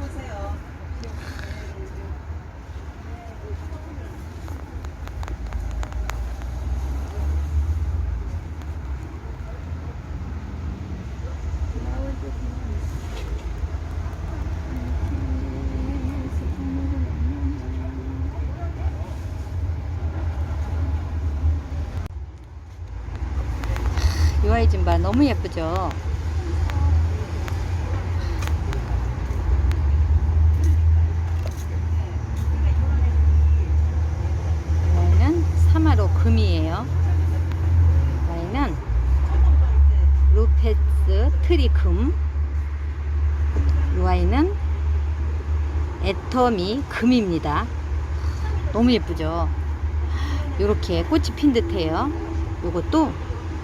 보세요. 유아이진바 너무 예쁘죠? 금이에요. UI는 루페스 트리금. UI는 애터미 금입니다. 너무 예쁘죠? 이렇게 꽃이 핀 듯해요. 요것도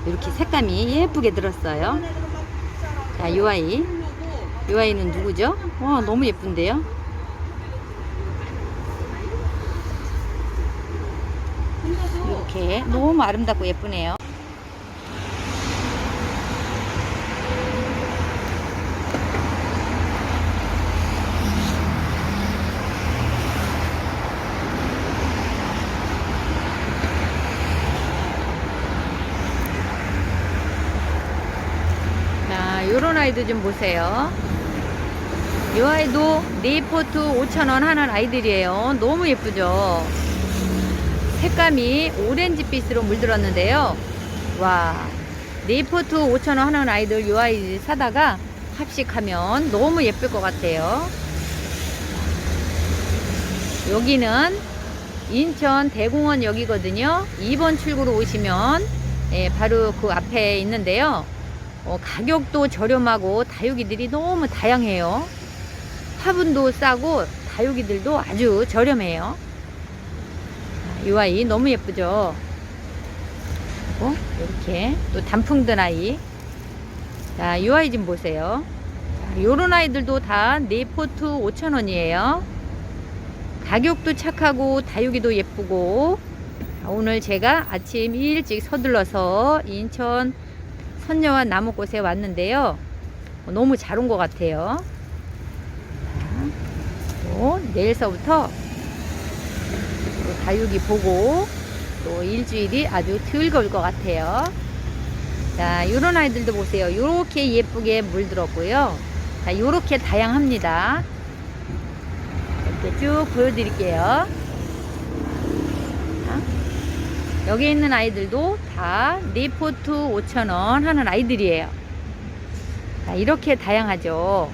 이렇게 색감이 예쁘게 들었어요. 자, 이 아이. 이 아이는 누구죠? 와, 너무 예쁜데요? 이렇게 너무 아름답고 예쁘네요. 자, 요런 아이도 좀 보세요. 이 아이도 네이포트 5,000원 하는 아이들이에요. 너무 예쁘죠? 색감이 오렌지빛으로 물들었는데요. 와, 네이포트 5,000원 하는 아이들 이 아이 사다가 합식하면 너무 예쁠 것 같아요. 여기는 인천 대공원 역이거든요. 2번 출구로 오시면 예, 바로 그 앞에 있는데요. 어, 가격도 저렴하고 다육이들이 너무 다양해요. 화분도 싸고 다육이들도 아주 저렴해요. 아이 너무 예쁘죠? 그리고 이렇게 또 단풍든 아이. 자, 이 아이 좀 보세요. 자, 요런 아이들도 다 네포트 5,000원이에요. 가격도 착하고 다육이도 예쁘고 자, 오늘 제가 아침 일찍 서둘러서 인천 선녀와 나무꽃에 왔는데요. 어, 너무 잘 온 것 같아요. 자, 또 내일서부터 또 다육이 보고 또 일주일이 아주 즐거울 것 같아요. 자, 이런 아이들도 보세요. 이렇게 예쁘게 물들었고요. 자, 이렇게 다양합니다. 이렇게 쭉 보여드릴게요. 자, 여기 있는 아이들도 다 네포트 5,000원 하는 아이들이에요. 자, 이렇게 다양하죠.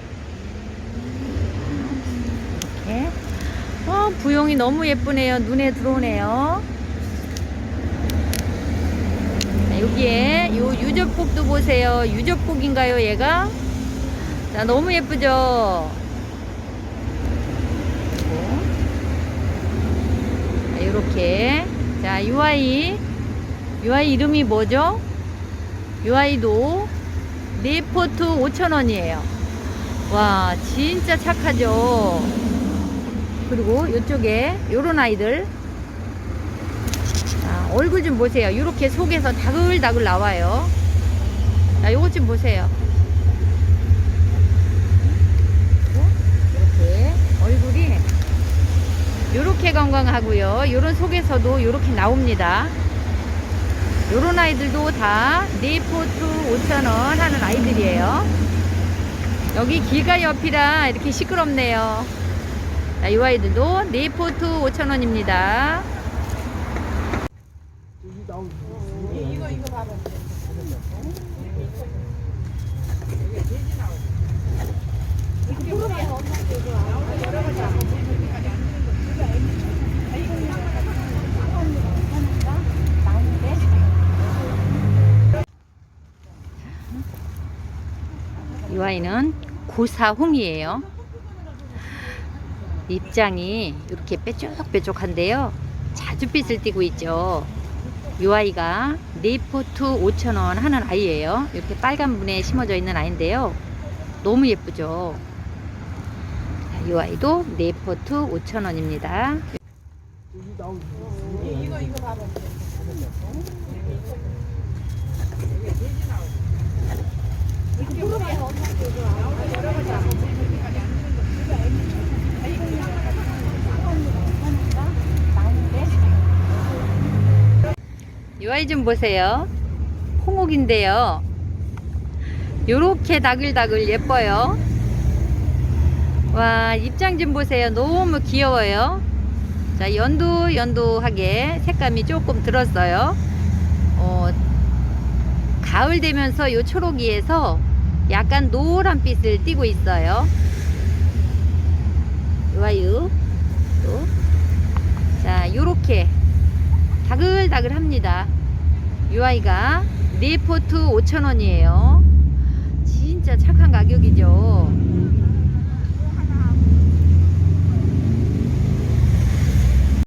이렇게. 어, 부용이 너무 예쁘네요. 눈에 들어오네요. 자, 여기에 요 유적복도 보세요. 유적복인가요, 얘가? 자, 너무 예쁘죠? 자, 이렇게. 자, 유 아이. 유 아이 이름이 뭐죠? 유 아이도 네포트 5,000원이에요. 와, 진짜 착하죠? 그리고 이쪽에 요런 아이들. 자, 얼굴 좀 보세요. 이렇게 속에서 다글다글 나와요. 자, 요것 좀 보세요. 이렇게 얼굴이 요렇게 건강하고요. 요런 속에서도 요렇게 나옵니다. 요런 아이들도 다 네포트 5,000원 하는 아이들이에요. 여기 길가 옆이라 이렇게 시끄럽네요. 자, 이 아이들도 네 포트 5,000원입니다. 이 아이는 고사홍이에요. 입장이 이렇게 뾰족뾰족한데요. 자주 빛을 띠고 있죠. 이 아이가 네포트 5,000원 하는 아이예요. 이렇게 빨간 분에 심어져 있는 아이인데요. 너무 예쁘죠. 자, 이 아이도 네포트 5,000원입니다. 이 아이 좀 보세요. 홍옥인데요. 요렇게 다글다글 예뻐요. 와, 입장 좀 보세요. 너무 귀여워요. 자, 연두, 연두하게 색감이 조금 들었어요. 어, 가을 되면서 요 초록이에서 약간 노란빛을 띠고 있어요. 좋아요. 또. 자, 요렇게 다글다글 합니다. 이 아이가 네포트 5,000원이에요. 진짜 착한 가격이죠.